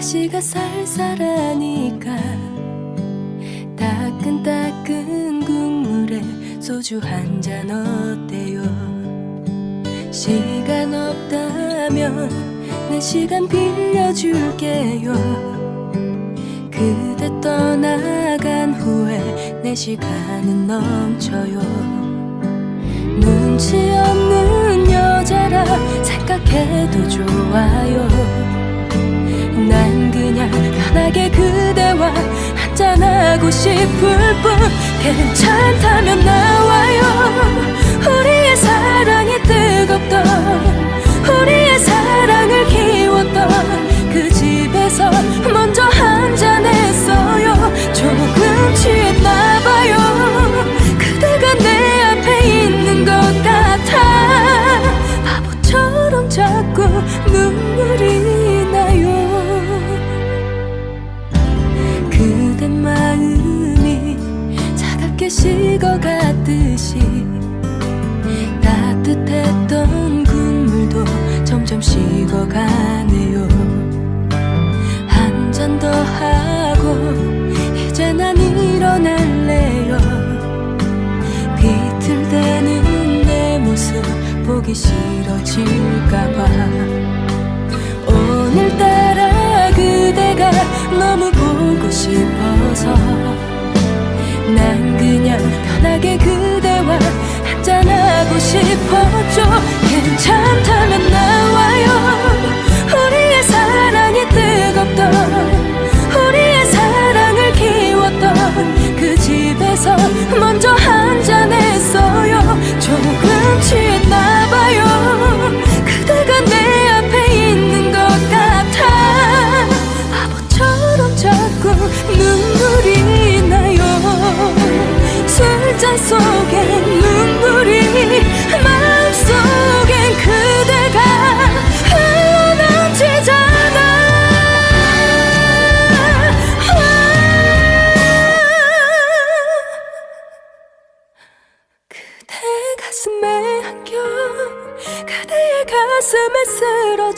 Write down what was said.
그대가 쌀쌀하니까 따끈따끈 국물에 소주 한 잔 어때요? 시간 없다면 내 시간 빌려줄게요. 그대 떠나간 후에 내 시간은 넘쳐요. 눈치 없는 여자라 생각해도 좋아요 편하게 그대와 한잔하고 싶을 뿐 괜찮다면 나와요. 우리의 사랑 식어갔듯이 따뜻했던 국물도 점점 식어가네요. 한 잔 더 하고 이제 난 일어날래요. 비틀대는 내 모습 보기 싫어질까봐. 오늘따라 그대가 너무 보고 싶어서 싶었죠 가슴에 안겨 그대의 가슴에 쓰러